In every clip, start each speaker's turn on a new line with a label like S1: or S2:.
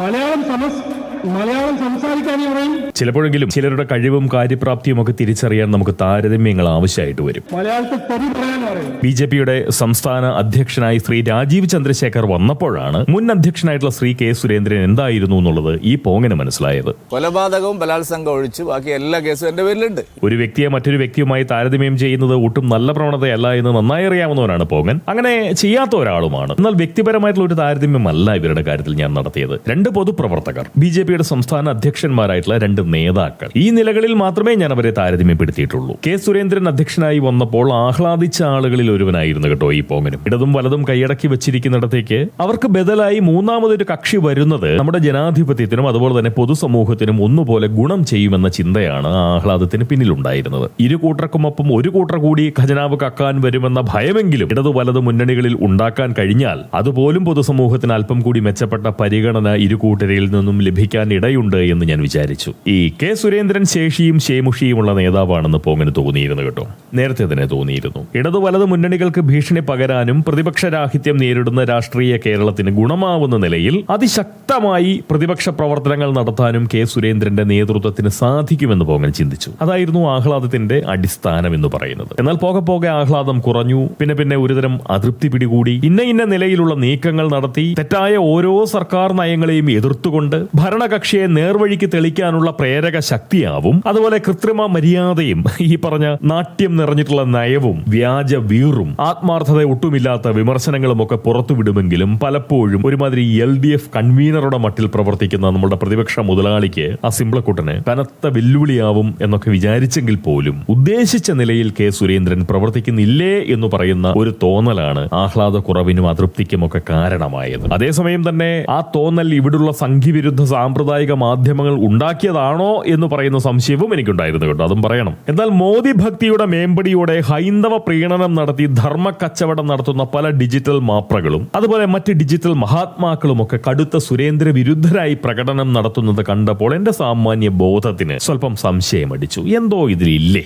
S1: മലയാളം സമസ് മലയാളം സംസാരിക്കാനേ പറയും
S2: ചിലപ്പോഴെങ്കിലും ചിലരുടെ കഴിവും കാര്യപ്രാപ്തിയും ഒക്കെ തിരിച്ചറിയാൻ നമുക്ക് താരതമ്യങ്ങൾ ആവശ്യമായിട്ട് വരും.
S1: മലയാളത്തിൽ തെറി പറയാൻ പറയും.
S2: ബി ജെ പിയുടെ സംസ്ഥാന അധ്യക്ഷനായി ശ്രീ രാജീവ് ചന്ദ്രശേഖർ വന്നപ്പോഴാണ് മുൻ അധ്യക്ഷനായിട്ടുള്ള ശ്രീ കെ സുരേന്ദ്രൻ എന്തായിരുന്നു എന്നുള്ളത് ഈ പോങ്ങിന് മനസ്സിലായത്.
S3: കൊലപാതകവും ബലാത്സംഗം ഒഴിച്ച് ബാക്കി എല്ലാ കേസും എന്റെ പേരിലുണ്ട്.
S2: ഒരു വ്യക്തിയെ മറ്റൊരു വ്യക്തിയുമായി താരതമ്യം ചെയ്യുന്നത് ഒട്ടും നല്ല പ്രവണതയല്ല എന്ന് നന്നായി അറിയാവുന്നവരാണ് പോങ്ങൻ. അങ്ങനെ ചെയ്യാത്ത ഒരാളുമാണ്. എന്നാൽ വ്യക്തിപരമായിട്ടുള്ള ഒരു താരതമ്യമല്ല ഇവരുടെ കാര്യത്തിൽ ഞാൻ നടത്തിയത്. രണ്ട് പൊതുപ്രവർത്തകർ. ബി ജെ പിയുടെ സംസ്ഥാന അധ്യക്ഷന്മാരായിട്ടുള്ള രണ്ട് നേതാക്കൾ. ഈ നിലകളിൽ മാത്രമേ ഞാൻ അവരെ താരതമ്യപ്പെടുത്തിയിട്ടുള്ളൂ. കെ സുരേന്ദ്രൻ അധ്യക്ഷനായി വന്നപ്പോൾ ആഹ്ലാദിച്ച ആളുകളിൽ ഒരുവനായിരുന്നു കേട്ടോ ഈ പോങ്ങനും. ഇടതും വലതും കൈയടക്കി വെച്ചിരിക്കുന്നിടത്തേക്ക് അവർക്ക് ബദലായി മൂന്നാമതൊരു കക്ഷി വരുന്നത് നമ്മുടെ ജനാധിപത്യത്തിനും അതുപോലെ തന്നെ പൊതുസമൂഹത്തിനും ഒന്നുപോലെ ഗുണം ചെയ്യുമെന്ന ചിന്തയാണ് ആഹ്ലാദത്തിന് പിന്നിലുണ്ടായിരുന്നത്. ഇരു കൂട്ടർക്കുമൊപ്പം ഒരു കൂട്ടർ കൂടി ഖജനാവ് കക്കാൻ വരുമെന്ന ഭയമെങ്കിലും ഇടതു വലത് മുന്നണികളിൽ ഉണ്ടാക്കാൻ കഴിഞ്ഞാൽ അതുപോലും പൊതുസമൂഹത്തിന് അല്പം കൂടി മെച്ചപ്പെട്ട പരിഗണന ഇരു കൂട്ടരിൽ നിന്നും ലഭിക്കാൻ ഇടയുണ്ട് എന്ന് ഞാൻ വിചാരിച്ചു. ഈ കെ സുരേന്ദ്രൻ ശേഷിയും ശേമുഷിയുമുള്ള നേതാവാണെന്ന് പോങ്ങിന് തോന്നിയിരുന്നു കേട്ടോ. നേരത്തെ തന്നെ തോന്നിയിരുന്നു. ഇടതു വലത് മുന്നണികൾക്ക് ഭീഷണി പകരാനും പ്രതിപക്ഷ രാഹിത്യം നേരിടുന്ന രാഷ്ട്രീയ കേരളത്തിന് ഗുണമാവുന്ന നിലയിൽ അതിശക്തമായി പ്രതിപക്ഷ പ്രവർത്തനങ്ങൾ നടത്താനും കെ സുരേന്ദ്രന്റെ നേതൃത്വത്തിന് സാധിക്കുമെന്ന് പോങ്ങൻ ചിന്തിച്ചു. അതായിരുന്നു ആഹ്ലാദത്തിന്റെ അടിസ്ഥാനം എന്ന് പറയുന്നത്. എന്നാൽ പോകെ പോകെ ആഹ്ലാദം കുറഞ്ഞു പിന്നെ പിന്നെ ഒരുതരം അതൃപ്തി പിടികൂടി. ഇന്ന ഇന്ന നിലയിലുള്ള നീക്കങ്ങൾ നടത്തി തെറ്റായ ഓരോ സർക്കാർ നയങ്ങളെയും എതിർത്തുകൊണ്ട് ഭരണകക്ഷിയെ നേർവഴിക്ക് തെളിക്കാനുള്ള പ്രേരക ശക്തിയാവും. അതുപോലെ കൃത്രിമ മര്യാദയും ഈ പറഞ്ഞ നാട്യം നിറഞ്ഞിട്ടുള്ള നയവും വ്യാജ വീറും ആത്മാർത്ഥത ഒട്ടുമില്ലാത്ത വിമർശനങ്ങളും ഒക്കെ പുറത്തുവിടുമെങ്കിലും പലപ്പോഴും ഒരുമാതിരി എൽ ഡി എഫ് കൺവീനറുടെ മട്ടിൽ പ്രവർത്തിക്കുന്ന നമ്മുടെ പ്രതിപക്ഷ മുതലാളിക്ക് ആ സിംപ്ലക്കുട്ടന് കനത്ത വെല്ലുവിളിയാവും എന്നൊക്കെ വിചാരിച്ചെങ്കിൽ പോലും ഉദ്ദേശിച്ച നിലയിൽ കെ സുരേന്ദ്രൻ പ്രവർത്തിക്കുന്നില്ലേ എന്ന് പറയുന്ന ഒരു തോന്നലാണ് ആഹ്ലാദ കുറവിനും അതൃപ്തിക്കും ഒക്കെ കാരണമായത്. അതേസമയം തന്നെ ആ തോന്നൽ ഇവിടുള്ള സംഘിവിരുദ്ധ സാമ്പ്രദായിക മാധ്യമങ്ങൾ ഉണ്ടാക്കിയതാണോ എന്ന് പറയുന്ന സംശയവും എനിക്കുണ്ടായിരുന്നു കേട്ടോ. അതും പറയണം. എന്നാൽ മോദി ഭക്തിയുടെ മേമ്പടിയോടെ ഹൈന്ദവ പ്രീണനം നടത്തി ധർമ്മ കച്ചവടം നടത്തുന്ന പല ഡിജിറ്റൽ മാപ്രകളും അതുപോലെ മറ്റ് ഡിജിറ്റൽ മഹാത്മാക്കളും ഒക്കെ കടുത്ത സുരേന്ദ്ര വിരുദ്ധരായി പ്രകടനം നടത്തുന്നത് കണ്ടപ്പോൾ എന്റെ സാമാന്യ ബോധത്തിന് സ്വല്പം സംശയമടിച്ചു എന്തോ ഇതിലില്ലേ?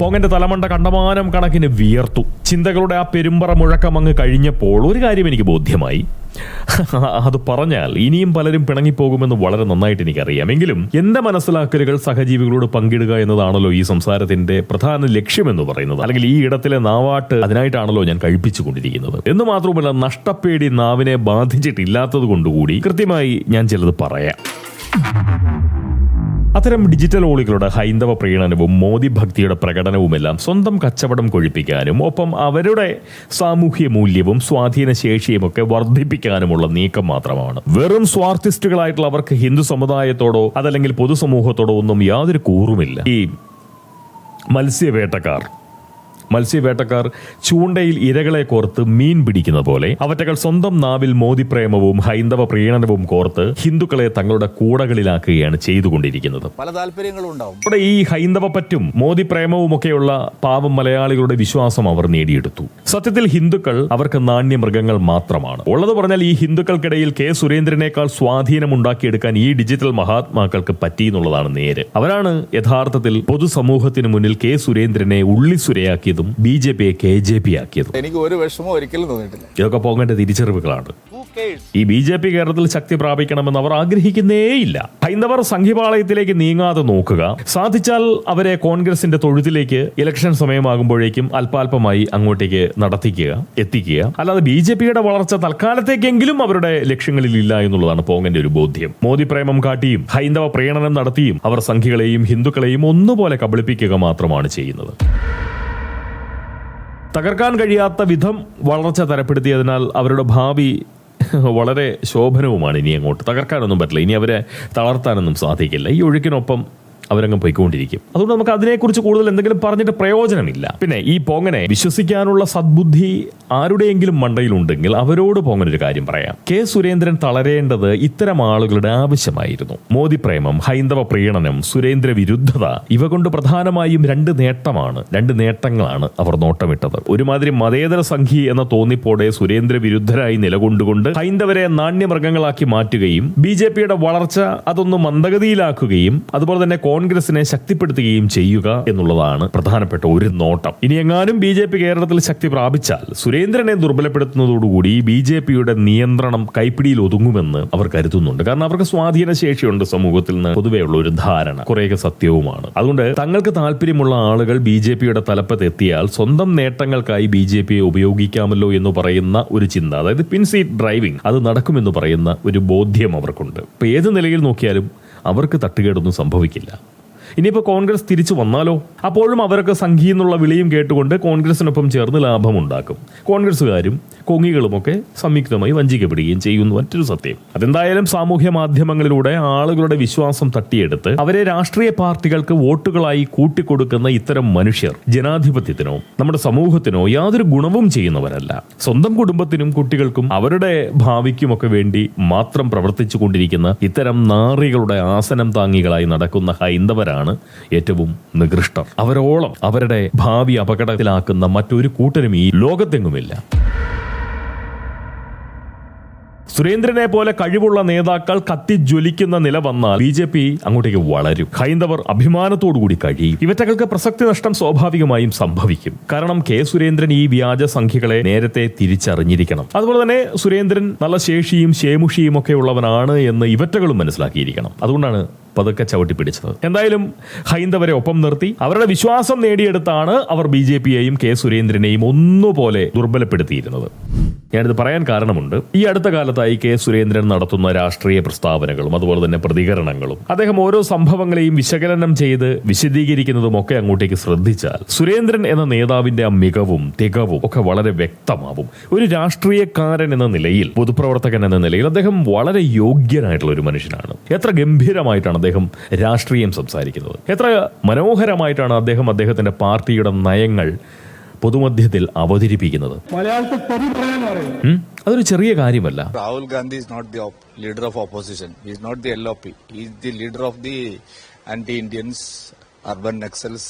S2: പോങ്ങന്റെ തലമണ്ട കണ്ടമാനം കണക്കിന് വിയർത്തു. ചിന്തകളുടെ ആ പെരുമ്പറ മുഴക്കം അങ്ങ് കഴിഞ്ഞപ്പോൾ ഒരു കാര്യം എനിക്ക് ബോധ്യമായി. അത് പറഞ്ഞാൽ ഇനിയും പലരും പിണങ്ങിപ്പോകുമെന്ന് വളരെ നന്നായിട്ട് എനിക്കറിയാം. എങ്കിലും എന്റെ മനസ്സിലാക്കലുകൾ സഹജീവികളോട് പങ്കിടുക എന്നതാണല്ലോ ഈ സംസാരത്തിന്റെ പ്രധാന ലക്ഷ്യമെന്ന് പറയുന്നത്. അല്ലെങ്കിൽ ഈ ഇടത്തിലെ നാവാട്ട് അതിനായിട്ടാണല്ലോ ഞാൻ കഴിപ്പിച്ചുകൊണ്ടിരിക്കുന്നത്. എന്ന് മാത്രമല്ല നഷ്ടപ്പേടി നാവിനെ ബാധിച്ചിട്ടില്ലാത്തത് കൊണ്ടുകൂടി കൃത്യമായി ഞാൻ ചിലത് പറയാം. അത്തരം ഡിജിറ്റൽ ഓളികളുടെ ഹൈന്ദവ പ്രീണനവും മോദി ഭക്തിയുടെ പ്രകടനവുമെല്ലാം സ്വന്തം കച്ചവടം കൊഴിപ്പിക്കാനും ഒപ്പം അവരുടെ സാമൂഹ്യ മൂല്യവും സ്വാധീന ശേഷിയുമൊക്കെ വർദ്ധിപ്പിക്കാനുമുള്ള നീക്കം മാത്രമാണ്. വെറും സ്വാർത്ഥിസ്റ്റുകളായിട്ടുള്ള അവർക്ക് ഹിന്ദു സമുദായത്തോടോ അതല്ലെങ്കിൽ പൊതുസമൂഹത്തോടോ ഒന്നും യാതൊരു കൂറുമില്ല. ഈ മത്സ്യവേട്ടക്കാർ മത്സ്യവേട്ടക്കാർ ചൂണ്ടയിൽ ഇരകളെ കോർത്ത് മീൻ പിടിക്കുന്ന പോലെ അവറ്റകൾ സ്വന്തം നാവിൽ മോദിപ്രേമവും ഹൈന്ദവ പ്രീണനവും കോർത്ത് ഹിന്ദുക്കളെ തങ്ങളുടെ കൂടകളിലാക്കുകയാണ് ചെയ്തുകൊണ്ടിരിക്കുന്നത്.
S3: പല താല്പര്യങ്ങളും ഉണ്ടാവും.
S2: ഇവിടെ ഈ ഹൈന്ദവ പറ്റും മോദി പ്രേമവും ഒക്കെയുള്ള പാവം മലയാളികളുടെ വിശ്വാസം അവർ നേടിയെടുത്തു. സത്യത്തിൽ ഹിന്ദുക്കൾ അവർക്ക് നാണ്യമൃഗങ്ങൾ മാത്രമാണ്. ഉള്ളത് പറഞ്ഞാൽ ഈ ഹിന്ദുക്കൾക്കിടയിൽ കെ സുരേന്ദ്രനേക്കാൾ സ്വാധീനം ഉണ്ടാക്കിയെടുക്കാൻ ഈ ഡിജിറ്റൽ മഹാത്മാക്കൾക്ക് പറ്റി എന്നുള്ളതാണ് നേര്. അവരാണ് യഥാർത്ഥത്തിൽ പൊതുസമൂഹത്തിന് മുന്നിൽ കെ സുരേന്ദ്രനെ ഉള്ളിസുരയാക്കിയതും ബി ജെ പിയെ കെ ജെ പി ആക്കിയതും
S3: എനിക്ക് ഒരു വിഷമവും ഒരിക്കലും തോന്നിയിട്ടില്ല.
S2: ഇതൊക്കെ പോകേണ്ട തിരിച്ചറിവുകളാണ്. ഈ ബി ജെ പി കേരളത്തിൽ ശക്തി പ്രാപിക്കണമെന്ന് അവർ ആഗ്രഹിക്കുന്നേയില്ല ഹൈന്ദവർ സംഘിപാളയത്തിലേക്ക് നീങ്ങാതെ നോക്കുക. സാധിച്ചാൽ അവരെ കോൺഗ്രസിന്റെ തൊഴുത്തിലേക്ക് ഇലക്ഷൻ സമയമാകുമ്പോഴേക്കും അല്പാൽപമായി അങ്ങോട്ടേക്ക് നടത്തിക്കുക എത്തിക്കുക. അല്ലാതെ ബി ജെ പിയുടെ വളർച്ച തൽക്കാലത്തേക്കെങ്കിലും അവരുടെ ലക്ഷ്യങ്ങളിൽ ഇല്ല എന്നുള്ളതാണ് പോങ്ങന്റെ ഒരു ബോധ്യം. മോദി പ്രേമം കാട്ടിയും ഹൈന്ദവ പ്രീണനം നടത്തിയും അവർ സംഘികളെയും ഹിന്ദുക്കളെയും ഒന്നുപോലെ കബളിപ്പിക്കുക മാത്രമാണ് ചെയ്യുന്നത്. തകർക്കാൻ കഴിയാത്ത വിധം വളർച്ച തരപ്പെടുത്തിയതിനാൽ അവരുടെ ഭാവി വളരെ ശോഭനവുമാണ് ഇനി അങ്ങോട്ട്. തകർക്കാനൊന്നും പറ്റില്ല. ഇനി അവരെ തളർത്താനൊന്നും സാധിക്കില്ല. ഈ ഒഴുക്കിനൊപ്പം അവരങ്ങ് പോയിക്കൊണ്ടിരിക്കും. അതുകൊണ്ട് നമുക്ക് അതിനെക്കുറിച്ച് കൂടുതൽ എന്തെങ്കിലും പറഞ്ഞിട്ട് പ്രയോജനമില്ല. പിന്നെ ഈ പോങ്ങനെ വിശ്വസിക്കാനുള്ള സദ്ബുദ്ധി ആരുടെയെങ്കിലും മണ്ടയിലുണ്ടെങ്കിൽ അവരോട് പോങ്ങനൊരു കാര്യം പറയാം. കെ സുരേന്ദ്രൻ തളരേണ്ടത് ഇത്തരം ആളുകളുടെ ആവശ്യമായിരുന്നു. മോദി പ്രേമം ഹൈന്ദവ പ്രീണനം സുരേന്ദ്ര വിരുദ്ധത ഇവ കൊണ്ട് പ്രധാനമായും രണ്ട് നേട്ടമാണ് രണ്ട് നേട്ടങ്ങളാണ് അവർ നോട്ടമിട്ടത്. ഒരുമാതിരി മതേതര സംഘി എന്ന തോന്നിപ്പോടെ സുരേന്ദ്ര വിരുദ്ധരായി നിലകൊണ്ടുകൊണ്ട് ഹൈന്ദവരെ നാണ്യമൃഗങ്ങളാക്കി മാറ്റുകയും ബി ജെ പിയുടെ വളർച്ച അതൊന്ന് മന്ദഗതിയിലാക്കുകയും അതുപോലെ തന്നെ കോൺഗ്രസിനെ ശക്തിപ്പെടുത്തുകയും ചെയ്യുക എന്നുള്ളതാണ് പ്രധാനപ്പെട്ട ഒരു നോട്ടം. ഇനി എങ്ങാനും ബി ജെ പി കേരളത്തിൽ ശക്തി പ്രാപിച്ചാൽ സുരേന്ദ്രനെ ദുർബലപ്പെടുത്തുന്നതോടുകൂടി ബി ജെ പിയുടെ നിയന്ത്രണം കൈപ്പിടിയിൽ ഒതുങ്ങുമെന്ന് അവർ കരുതുന്നുണ്ട്. കാരണം അവർക്ക് സ്വാധീന ശേഷിയുണ്ട് സമൂഹത്തിൽ നിന്ന് പൊതുവെയുള്ള ഒരു ധാരണ. കുറേയൊക്കെ സത്യവുമാണ്. അതുകൊണ്ട് തങ്ങൾക്ക് താല്പര്യമുള്ള ആളുകൾ ബി ജെ പിയുടെ തലപ്പത്ത് എത്തിയാൽ സ്വന്തം നേട്ടങ്ങൾക്കായി ബി ജെ പിയെ ഉപയോഗിക്കാമല്ലോ എന്ന് പറയുന്ന ഒരു ചിന്ത അതായത് പിൻസീറ്റ് ഡ്രൈവിംഗ് അത് നടക്കുമെന്ന് പറയുന്ന ഒരു ബോധ്യം അവർക്കുണ്ട്. ഇപ്പൊ ഏത് നിലയിൽ നോക്കിയാലും അവർക്ക് തട്ടുകേടൊന്നും സംഭവിക്കില്ല. ഇനിയിപ്പോൾ കോൺഗ്രസ് തിരിച്ചു വന്നാലോ? അപ്പോഴും അവരൊക്കെ സംഘി എന്നുള്ള വിളിയും കേട്ടുകൊണ്ട് കോൺഗ്രസിനൊപ്പം ചേർന്ന് ലാഭമുണ്ടാക്കും. കോൺഗ്രസ്സുകാരും കൊങ്ങികളുമൊക്കെ സംയുക്തമായി വഞ്ചിക്കപ്പെടുകയും ചെയ്യുന്നു. മറ്റൊരു സത്യം അതെന്തായാലും സാമൂഹ്യ മാധ്യമങ്ങളിലൂടെ ആളുകളുടെ വിശ്വാസം തട്ടിയെടുത്ത് അവരെ രാഷ്ട്രീയ പാർട്ടികൾക്ക് വോട്ടുകളായി കൂട്ടിക്കൊടുക്കുന്ന ഇത്തരം മനുഷ്യർ ജനാധിപത്യത്തിനോ നമ്മുടെ സമൂഹത്തിനോ യാതൊരു ഗുണവും ചെയ്യുന്നവരല്ല. സ്വന്തം കുടുംബത്തിനും കുട്ടികൾക്കും അവരുടെ ഭാവിക്കുമൊക്കെ വേണ്ടി മാത്രം പ്രവർത്തിച്ചു കൊണ്ടിരിക്കുന്ന ഇത്തരം നാറികളുടെ ആസനം താങ്ങികളായി നടക്കുന്ന ഹൈന്ദവരാണ് ഏറ്റവും നികൃഷ്ടർ. അവരോളം അവരുടെ ഭാവി അപകടത്തിലാക്കുന്ന മറ്റൊരു കൂട്ടരും ഈ ലോകത്തെങ്ങുമില്ല. സുരേന്ദ്രനെ പോലെ കഴിവുള്ള നേതാക്കൾ കത്തിജ്വലിക്കുന്ന നില വന്നാൽ ബി ജെ പി അങ്ങോട്ടേക്ക് വളരും. ഹൈന്ദവർ അഭിമാനത്തോടുകൂടി കഴിയും. ഇവറ്റകൾക്ക് പ്രസക്തി നഷ്ടം സ്വാഭാവികമായും സംഭവിക്കും. കാരണം കെ സുരേന്ദ്രൻ ഈ വ്യാജ സംഖ്യകളെ നേരത്തെ തിരിച്ചറിഞ്ഞിരിക്കണം. അതുപോലെ തന്നെ സുരേന്ദ്രൻ നല്ല ശേഷിയും ശേമുഷിയും ഒക്കെ ഉള്ളവനാണ് എന്ന് ഇവറ്റകളും മനസ്സിലാക്കിയിരിക്കണം. അതുകൊണ്ടാണ് പതുക്കെ ചവിട്ടി പിടിച്ചത്. എന്തായാലും ഹൈന്ദവരെ ഒപ്പം നിർത്തി അവരുടെ വിശ്വാസം നേടിയെടുത്താണ് അവർ ബി ജെ പിയെയും കെ സുരേന്ദ്രനെയും ഒന്നുപോലെ ദുർബലപ്പെടുത്തിയിരുന്നത്. ഞാനിത് പറയാൻ കാരണമുണ്ട്. ഈ അടുത്ത കാലത്തായി കെ. സുരേന്ദ്രൻ നടത്തുന്ന രാഷ്ട്രീയ പ്രസ്താവനകളും അതുപോലെ തന്നെ പ്രതികരണങ്ങളും അദ്ദേഹം ഓരോ സംഭവങ്ങളെയും വിശകലനം ചെയ്ത് വിശദീകരിക്കുന്നതും ഒക്കെ അങ്ങോട്ടേക്ക് ശ്രദ്ധിച്ചാൽ സുരേന്ദ്രൻ എന്ന നേതാവിന്റെ ആ മികവും തികവും ഒക്കെ വളരെ വ്യക്തമാവും. ഒരു രാഷ്ട്രീയക്കാരൻ എന്ന നിലയിൽ പൊതുപ്രവർത്തകൻ എന്ന നിലയിൽ അദ്ദേഹം വളരെ യോഗ്യനായിട്ടുള്ള ഒരു മനുഷ്യനാണ്. എത്ര ഗംഭീരമായിട്ടാണ് അദ്ദേഹം രാഷ്ട്രീയം സംസാരിക്കുന്നത്. എത്ര മനോഹരമായിട്ടാണ് അദ്ദേഹം അദ്ദേഹത്തിന്റെ പാർട്ടിയുടെ നയങ്ങൾ പൊതുമധ്യത്തിൽ അവതരിപ്പിക്കുന്നത്? അതൊരു ചെറിയ കാര്യമല്ല
S3: Gandhi is not the op- leader of opposition. He is not the LOP. He is the leader of the anti-Indians, urban Naxals,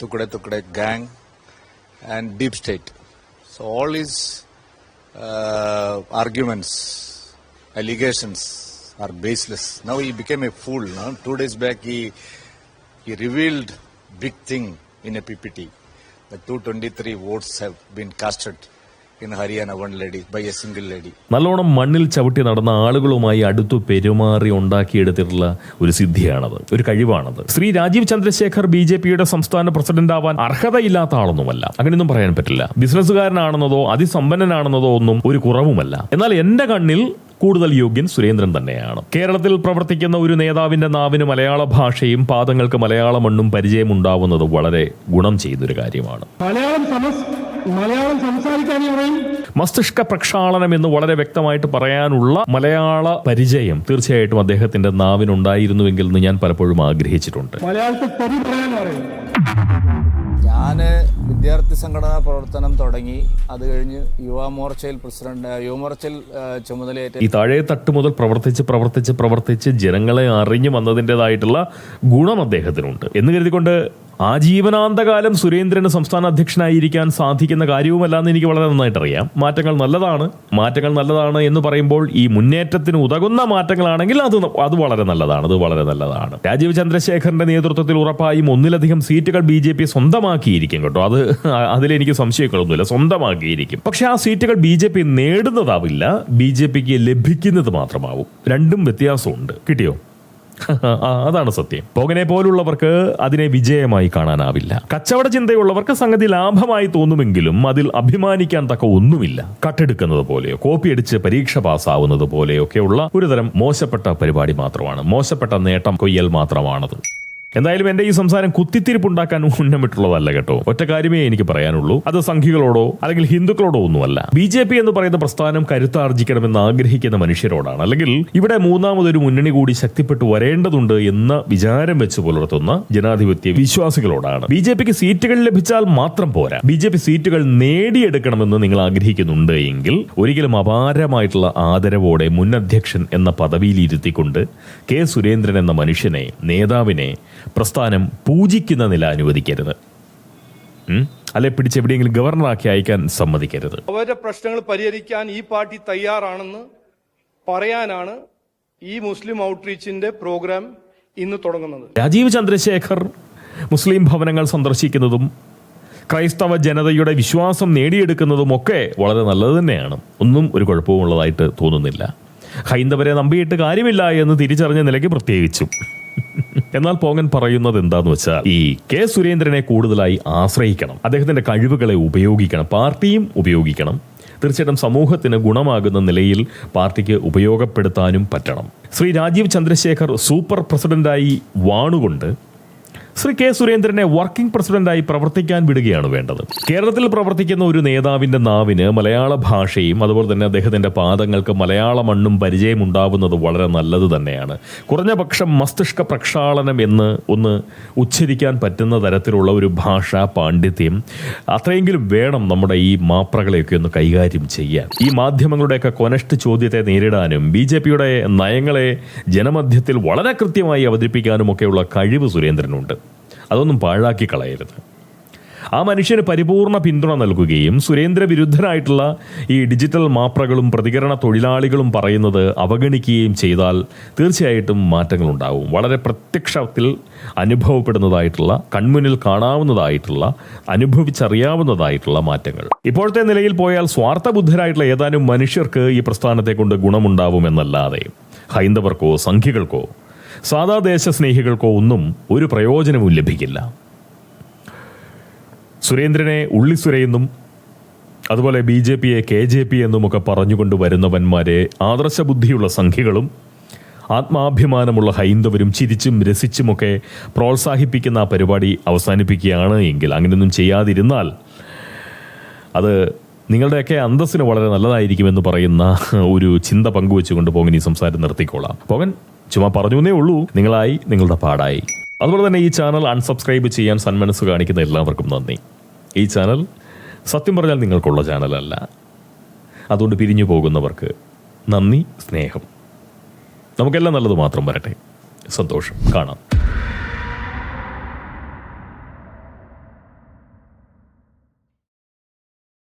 S3: Tukde Tukde gang, and deep state. So all his uh, arguments, allegations are baseless. Now he became a fool. No? Two days back he he revealed big thing in a PPT. The 223 votes have been casted in Haryana one lady by a single lady.
S2: നല്ലോണം മണ്ണിൽ ചവിട്ടി നടന്ന ആളുകളുമായി അടുത്തു പെരുമാറി ഉണ്ടാക്കിയെടുത്തിട്ടുള്ള ഒരു സിദ്ധിയാണത് ഒരു കഴിവാണത്. ശ്രീ രാജീവ് ചന്ദ്രശേഖർ ബി ജെ പിയുടെ സംസ്ഥാന പ്രസിഡന്റ് ആവാൻ അർഹതയില്ലാത്ത ആളൊന്നുമല്ല. അങ്ങനെയൊന്നും പറയാൻ പറ്റില്ല. ബിസിനസ്സുകാരനാണെന്നതോ അതിസമ്പന്നനാണെന്നതോ ഒന്നും ഒരു കുറവുമല്ല. എന്നാൽ എന്റെ കണ്ണിൽ കൂടുതൽ യോഗ്യൻ സുരേന്ദ്രൻ തന്നെയാണ്. കേരളത്തിൽ പ്രവർത്തിക്കുന്ന ഒരു നേതാവിന്റെ നാവിന് മലയാള ഭാഷയും പാദങ്ങൾക്ക് മലയാള മണ്ണും പരിചയമുണ്ടാവുന്നത് വളരെ ഗുണം ചെയ്യുന്നൊരു കാര്യമാണ്.
S1: മലയാളം മലയാളം സംസാരിക്കാൻ പറയും.
S2: മസ്തിഷ്ക പ്രക്ഷാളനം എന്ന് വളരെ വ്യക്തമായിട്ട് പറയാനുള്ള മലയാള പരിചയം തീർച്ചയായിട്ടും അദ്ദേഹത്തിന്റെ നാവിനുണ്ടായിരുന്നുവെങ്കിൽ എന്ന് ഞാൻ പലപ്പോഴും ആഗ്രഹിച്ചിട്ടുണ്ട്.
S1: മലയാളത്തിൽ
S3: ഞാൻ വിദ്യാർത്ഥി സംഘടനാ പ്രവർത്തനം തുടങ്ങി. അത് കഴിഞ്ഞ് യുവമോർച്ചയിൽ പ്രസിഡന്റ് യുവമോർച്ചയിൽ ചുമതലയേറ്റ
S2: ഈ താഴെ തട്ട് മുതൽ പ്രവർത്തിച്ച് പ്രവർത്തിച്ച് പ്രവർത്തിച്ച് ജനങ്ങളെ അറിഞ്ഞു വന്നതിന്റെതായിട്ടുള്ള ഗുണം അദ്ദേഹത്തിനുണ്ട്. എന്ന് കരുതിക്കൊണ്ട് ആജീവനാന്തകാലം സുരേന്ദ്രന് സംസ്ഥാന അധ്യക്ഷനായിരിക്കാൻ സാധിക്കുന്ന കാര്യവുമല്ല എന്ന് എനിക്ക് വളരെ നന്നായിട്ട് അറിയാം മാറ്റങ്ങൾ നല്ലതാണ് മാറ്റങ്ങൾ നല്ലതാണ് എന്ന് പറയുമ്പോൾ ഈ മുന്നേറ്റത്തിന് ഉതകുന്ന മാറ്റങ്ങളാണെങ്കിൽ അത് അത് വളരെ നല്ലതാണ് അത് വളരെ നല്ലതാണ്. രാജീവ് ചന്ദ്രശേഖരന്റെ നേതൃത്വത്തിൽ ഉറപ്പായും ഒന്നിലധികം സീറ്റുകൾ ബി സ്വന്തമാക്കിയിരിക്കും കേട്ടോ. അത് അതിലെനിക്ക് സംശയങ്ങളൊന്നുമില്ല. സ്വന്തമാക്കിയിരിക്കും പക്ഷെ ആ സീറ്റുകൾ ബി ജെ പി നേടുന്നതാവില്ല. ബി ജെ പിക്ക് ലഭിക്കുന്നത് മാത്രമാവും. രണ്ടും വ്യത്യാസമുണ്ട്. കിട്ടിയോ? അതാണ് സത്യം. പോകനെ പോലുള്ളവർക്ക് അതിനെ വിജയമായി കാണാനാവില്ല. കച്ചവട ചിന്തയുള്ളവർക്ക് സംഗതി ലാഭമായി തോന്നുമെങ്കിലും അതിൽ അഭിമാനിക്കാൻ തക്ക ഒന്നുമില്ല. കട്ടെടുക്കുന്നത് പോലെയോ കോപ്പിയടിച്ച് പരീക്ഷ പാസ്സാവുന്നത് പോലെയൊക്കെയുള്ള ഒരുതരം മോശപ്പെട്ട പരിപാടി മാത്രമാണ്. മോശപ്പെട്ട നേട്ടം കൊയ്യൽ മാത്രമാണത്. എന്തായാലും എന്റെ ഈ സംസാരം കുത്തിത്തിരിപ്പുണ്ടാക്കാൻ ഉന്നമിട്ടുള്ളതല്ല കേട്ടോ. ഒറ്റ കാര്യമേ എനിക്ക് പറയാനുള്ളൂ. അത് സംഘികളോടോ അല്ലെങ്കിൽ ഹിന്ദുക്കളോടോ ഒന്നുമല്ല. ബി ജെ പി എന്ന് പറയുന്ന പ്രസ്ഥാനം കരുത്താർജിക്കണമെന്ന് ആഗ്രഹിക്കുന്ന മനുഷ്യരോടാണ്. അല്ലെങ്കിൽ ഇവിടെ മൂന്നാമതൊരു മുന്നണി കൂടി ശക്തിപ്പെട്ടു വരേണ്ടതുണ്ട് എന്ന വിചാരം വെച്ച് പുലർത്തുന്ന ജനാധിപത്യ വിശ്വാസികളോടാണ്. ബി ജെ പിക്ക് സീറ്റുകൾ ലഭിച്ചാൽ മാത്രം പോരാ. ബി ജെ പി സീറ്റുകൾ നേടിയെടുക്കണമെന്ന് നിങ്ങൾ ആഗ്രഹിക്കുന്നുണ്ട് എങ്കിൽ ഒരിക്കലും അപാരമായിട്ടുള്ള ആദരവോടെ മുൻ അധ്യക്ഷൻ എന്ന പദവിയിൽ ഇരുത്തിക്കൊണ്ട് കെ സുരേന്ദ്രൻ എന്ന മനുഷ്യനെ നേതാവിനെ പ്രസ്ഥാനം പൂജിക്കുന്ന നില അനുവദിക്കരുത്? അല്ലെ പിടിച്ച് എവിടെയെങ്കിലും ഗവർണറാക്കി അയക്കാൻ സമ്മതിക്കരുത്.
S4: അവരുടെ പ്രശ്നങ്ങൾ പരിഹരിക്കാൻ ഈ പാർട്ടി തയ്യാറാണെന്ന് പറയാനാണ് ഈ മുസ്ലിം ഔട്ട്റീച്ചിന്റെ പ്രോഗ്രാം ഇന്ന് തുടങ്ങുന്നത്.
S2: രാജീവ് ചന്ദ്രശേഖർ മുസ്ലിം ഭവനങ്ങൾ സന്ദർശിക്കുന്നതും ക്രൈസ്തവ ജനതയുടെ വിശ്വാസം നേടിയെടുക്കുന്നതും ഒക്കെ വളരെ നല്ലത് തന്നെയാണ്. ഒന്നും ഒരു കുഴപ്പവും ഉള്ളതായിട്ട് തോന്നുന്നില്ല. ഹൈന്ദവരെ നമ്പിയിട്ട് കാര്യമില്ല എന്ന് തിരിച്ചറിഞ്ഞ നിലയ്ക്ക് പ്രത്യേകിച്ചും. എന്നാൽ പോങ്ങൻ പറയുന്നത് എന്താന്ന് വെച്ചാൽ ഈ കെ സുരേന്ദ്രനെ കൂടുതലായി ആശ്രയിക്കണം. അദ്ദേഹത്തിന്റെ കഴിവുകളെ ഉപയോഗിക്കണം. പാർട്ടിയും ഉപയോഗിക്കണം. തീർച്ചയായിട്ടും സമൂഹത്തിന് ഗുണമാകുന്ന നിലയിൽ പാർട്ടിക്ക് ഉപയോഗപ്പെടുത്താനും പറ്റണം. ശ്രീ രാജീവ് ചന്ദ്രശേഖർ സൂപ്പർ പ്രസിഡന്റായി വാണുകൊണ്ട് ശ്രീ കെ സുരേന്ദ്രനെ വർക്കിംഗ് പ്രസിഡന്റായി പ്രവർത്തിക്കാൻ വിടുകയാണ് വേണ്ടത്. കേരളത്തിൽ പ്രവർത്തിക്കുന്ന ഒരു നേതാവിന്റെ നാവിന് മലയാള ഭാഷയും അതുപോലെ തന്നെ അദ്ദേഹത്തിന്റെ പാദങ്ങൾക്ക് മലയാള മണ്ണും പരിചയമുണ്ടാവുന്നത് വളരെ നല്ലത് തന്നെയാണ്. കുറഞ്ഞ പക്ഷം മസ്തിഷ്ക പ്രക്ഷാളനം എന്ന് ഒന്ന് ഉച്ചരിക്കാൻ പറ്റുന്ന തരത്തിലുള്ള ഒരു ഭാഷാ പാണ്ഡിത്യം അത്രയെങ്കിലും വേണം നമ്മുടെ ഈ മാപ്രകളെയൊക്കെ ഒന്ന് കൈകാര്യം ചെയ്യാൻ. ഈ മാധ്യമങ്ങളുടെയൊക്കെ കൊനഷ്ട് ചോദ്യത്തെ നേരിടാനും ബി ജെ പിയുടെ നയങ്ങളെ ജനമധ്യത്തിൽ വളരെ കൃത്യമായി അവതരിപ്പിക്കാനും ഒക്കെയുള്ള കഴിവ് സുരേന്ദ്രനുണ്ട്. അതൊന്നും പാഴാക്കി കളയരുത്. ആ മനുഷ്യന് പരിപൂർണ പിന്തുണ നൽകുകയും സുരേന്ദ്ര വിരുദ്ധനായിട്ടുള്ള ഈ ഡിജിറ്റൽ മാപ്രകളും പ്രതികരണ തൊഴിലാളികളും പറയുന്നത് അവഗണിക്കുകയും ചെയ്താൽ തീർച്ചയായിട്ടും മാറ്റങ്ങളുണ്ടാവും. വളരെ പ്രത്യക്ഷത്തിൽ അനുഭവപ്പെടുന്നതായിട്ടുള്ള കൺമുന്നിൽ കാണാവുന്നതായിട്ടുള്ള അനുഭവിച്ചറിയാവുന്നതായിട്ടുള്ള മാറ്റങ്ങൾ. ഇപ്പോഴത്തെ നിലയിൽ പോയാൽ സ്വാർത്ഥബുദ്ധരായിട്ടുള്ള ഏതാനും മനുഷ്യർക്ക് ഈ പ്രസ്ഥാനത്തെ കൊണ്ട് ഗുണമുണ്ടാവുമെന്നല്ലാതെ ഹൈന്ദവർക്കോ സംഖ്യകൾക്കോ സാധാ ദേശസ്നേഹികൾക്കോ ഒന്നും ഒരു പ്രയോജനവും ലഭിക്കില്ല. സുരേന്ദ്രനെ ഉള്ളിസുരയെന്നും അതുപോലെ ബി ജെ പിയെ കെ ജെ പി എന്നുമൊക്കെ പറഞ്ഞുകൊണ്ട് വരുന്നവന്മാരെ ആദർശബുദ്ധിയുള്ള സംഖ്യകളും ആത്മാഭിമാനമുള്ള ഹൈന്ദവരും ചിരിച്ചും രസിച്ചുമൊക്കെ പ്രോത്സാഹിപ്പിക്കുന്ന ആ പരിപാടി അവസാനിപ്പിക്കുകയാണ് എങ്കിൽ അങ്ങനെയൊന്നും ചെയ്യാതിരുന്നാൽ അത് നിങ്ങളുടെയൊക്കെ അന്തസ്സിന് വളരെ നല്ലതായിരിക്കുമെന്ന് പറയുന്ന ഒരു ചിന്ത പങ്കുവെച്ചുകൊണ്ട് പോകൻ ഈ സംസാരം നിർത്തിക്കോളാം. പോകൻ ചുമ്മാ പറഞ്ഞു ഉള്ളൂ. നിങ്ങളായി നിങ്ങളുടെ പാടായി. അതുപോലെ തന്നെ ഈ ചാനൽ അൺസബ്സ്ക്രൈബ് ചെയ്യാൻ സന്മനസ് കാണിക്കുന്ന എല്ലാവർക്കും നന്ദി. ഈ ചാനൽ സത്യം പറഞ്ഞാൽ നിങ്ങൾക്കുള്ള ചാനലല്ല. അതുകൊണ്ട് പിരിഞ്ഞു പോകുന്നവർക്ക് നന്ദി സ്നേഹം. നമുക്കെല്ലാം നല്ലത് മാത്രം വരട്ടെ. സന്തോഷം. കാണാം.